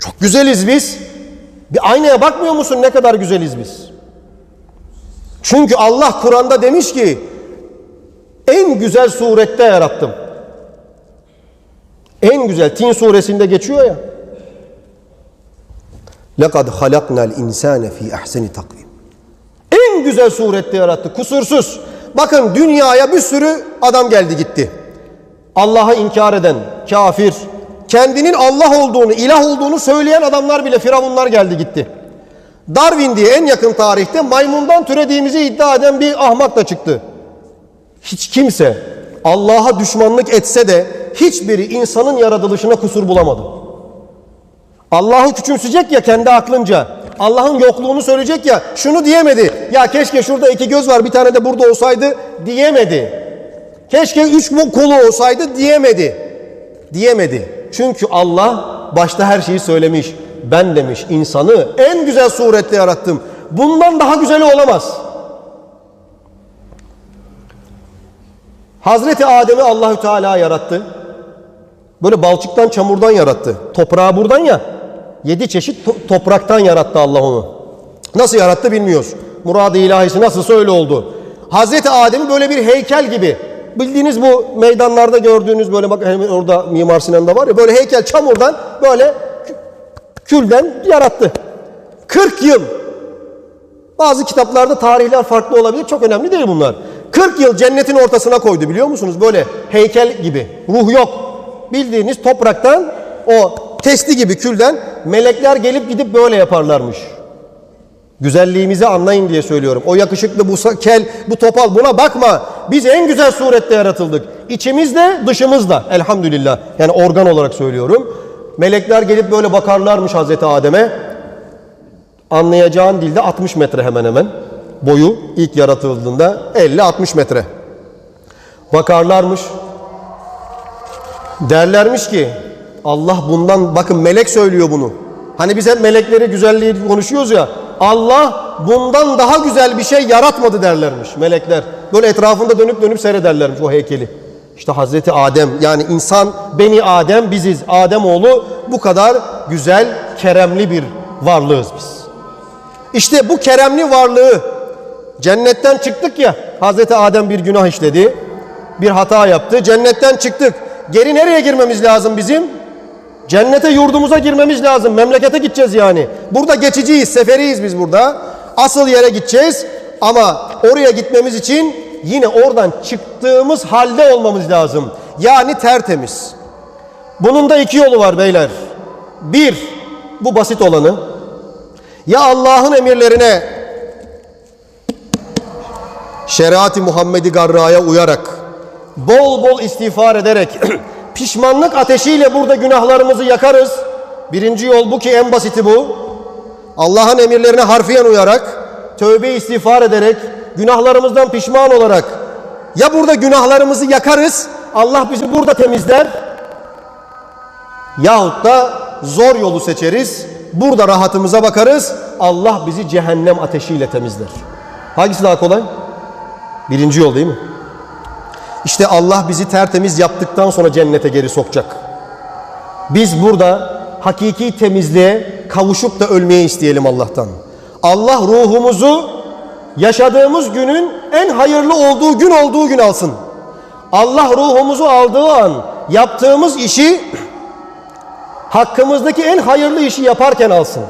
Çok güzeliz biz. Bir aynaya bakmıyor musun ne kadar güzeliz biz? Çünkü Allah Kur'an'da demiş ki en güzel surette yarattım. En güzel Tin suresinde geçiyor ya. Lekad halaknal insane fi ahseni takvim. En güzel surette yarattı, kusursuz. Bakın dünyaya bir sürü adam geldi gitti. Allah'ı inkar eden, kafir, kendinin Allah olduğunu, ilah olduğunu söyleyen adamlar bile firavunlar geldi gitti. Darwin diye en yakın tarihte maymundan türediğimizi iddia eden bir ahmak da çıktı. Hiç kimse Allah'a düşmanlık etse de hiçbiri insanın yaratılışına kusur bulamadı. Allah'ı küçümseyecek ya kendi aklınca. Allah'ın yokluğunu söyleyecek ya şunu diyemedi. Ya keşke şurada iki göz var bir tane de burada olsaydı diyemedi. Keşke üç kolu olsaydı diyemedi. Diyemedi. Çünkü Allah başta her şeyi söylemiş. Ben demiş insanı en güzel surette yarattım. Bundan daha güzeli olamaz. Hazreti Adem'i Allahü Teala yarattı. Böyle balçıktan çamurdan yarattı. Toprağı buradan ya. Yedi çeşit to- topraktan yarattı Allah onu. Nasıl yarattı bilmiyoruz. Murad-ı ilahisi nasılsa öyle oldu. Hazreti Adem'i böyle bir heykel gibi. Bildiğiniz bu meydanlarda gördüğünüz böyle bak hemen orada Mimar Sinan'da var ya böyle heykel çamurdan böyle kü- külden yarattı. 40 yıl. Bazı kitaplarda tarihler farklı olabilir. Çok önemli değil bunlar. 40 yıl cennetin ortasına koydu biliyor musunuz? Böyle heykel gibi. Ruh yok. Bildiğiniz topraktan o testi gibi külden melekler gelip gidip böyle yaparlarmış. Güzelliğimizi anlayın diye söylüyorum. O yakışıklı, bu kel, bu topal buna bakma. Biz en güzel surette yaratıldık. İçimizde, dışımızda. Elhamdülillah. Yani organ olarak söylüyorum. Melekler gelip böyle bakarlarmış Hazreti Adem'e. Anlayacağın dilde 60 metre hemen hemen. Boyu ilk yaratıldığında 50-60 metre. Bakarlarmış. Derlermiş ki Allah bundan bakın melek söylüyor bunu. Hani biz hep melekleri güzelliği konuşuyoruz ya. Allah bundan daha güzel bir şey yaratmadı derlermiş melekler. Böyle etrafında dönüp dönüp seyrederlermiş o heykeli. İşte Hazreti Adem yani insan beni Adem biziz. Adem oğlu bu kadar güzel, keremli bir varlığız biz. İşte bu keremli varlığı cennetten çıktık ya. Hazreti Adem bir günah işledi. Bir hata yaptı. Cennetten çıktık. Geri nereye girmemiz lazım bizim? Cennete yurdumuza girmemiz lazım. Memlekete gideceğiz yani. Burada geçiciyiz, seferiyiz biz burada. Asıl yere gideceğiz. Ama oraya gitmemiz için yine oradan çıktığımız halde olmamız lazım. Yani tertemiz. Bunun da iki yolu var beyler. Bir, bu basit olanı. Ya Allah'ın emirlerine şeriat-ı Muhammedi Garra'ya uyarak bol bol istiğfar ederek pişmanlık ateşiyle burada günahlarımızı yakarız. Birinci yol bu ki en basiti bu. Allah'ın emirlerine harfiyen uyarak tövbe istiğfar ederek günahlarımızdan pişman olarak ya burada günahlarımızı yakarız Allah bizi burada temizler yahut da zor yolu seçeriz. Burada rahatımıza bakarız. Allah bizi cehennem ateşiyle temizler. Hangisi daha kolay? Birinci yol değil mi? İşte Allah bizi tertemiz yaptıktan sonra cennete geri sokacak. Biz burada hakiki temizliğe kavuşup da ölmeye isteyelim Allah'tan. Allah ruhumuzu yaşadığımız günün en hayırlı olduğu gün olduğu gün alsın. Allah ruhumuzu aldığı an yaptığımız işi hakkımızdaki en hayırlı işi yaparken alsın.